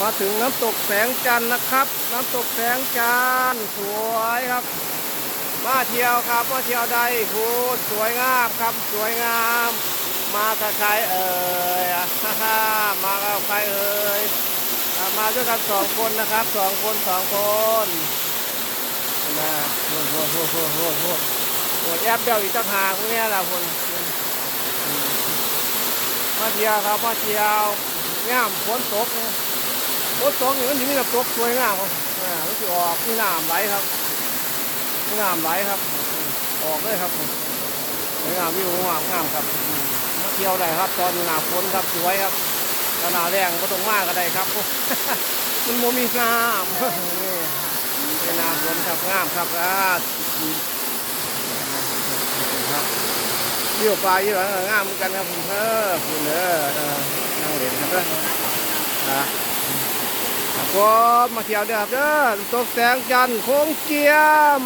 มาถึงน้ำตกแสงจันนะครับ น้ำตกแสงจันสวยครับ มาเที่ยวครับ มาเที่ยวใดพูดสวยงามครับ สวยงาม มากับใครเอ่ยอะฮ่าฮ่ามากับใครเอ่ยมาด้วยกันสองคนนะครับสองคนสองคนนะโหโหโหโหโหโหโหแอบเดียวอีกต่างหากพวกเนี้ยละคนมาเที่ยวครับมาเที่ยวงามฝนตกเนี่ยะฝนตกนี่มันจะมีแบบตกสวยงามครับอ่ามันจะออกมีน้ำไหลครับมีน้ำไหลครับ ออกเลยครับสวยงามวิวงามงามครับมาเที่ยวได้ครับ ตอนหนาฝนครับสวยครับตอนหนาแรงก็ต้องมากก็ได้ครับมันโมมีน้ำนี่เป็นน้าฝนครับงามครับอ่าครับเยี่ยวปลาเยี่ยวอะงามเหมือนกันครับผมเออคุณเออนั่งเล่นครับเออะ ผมมาเที่ยวเด้อครับเด้อตกแสงจันทร์โค้งเจียม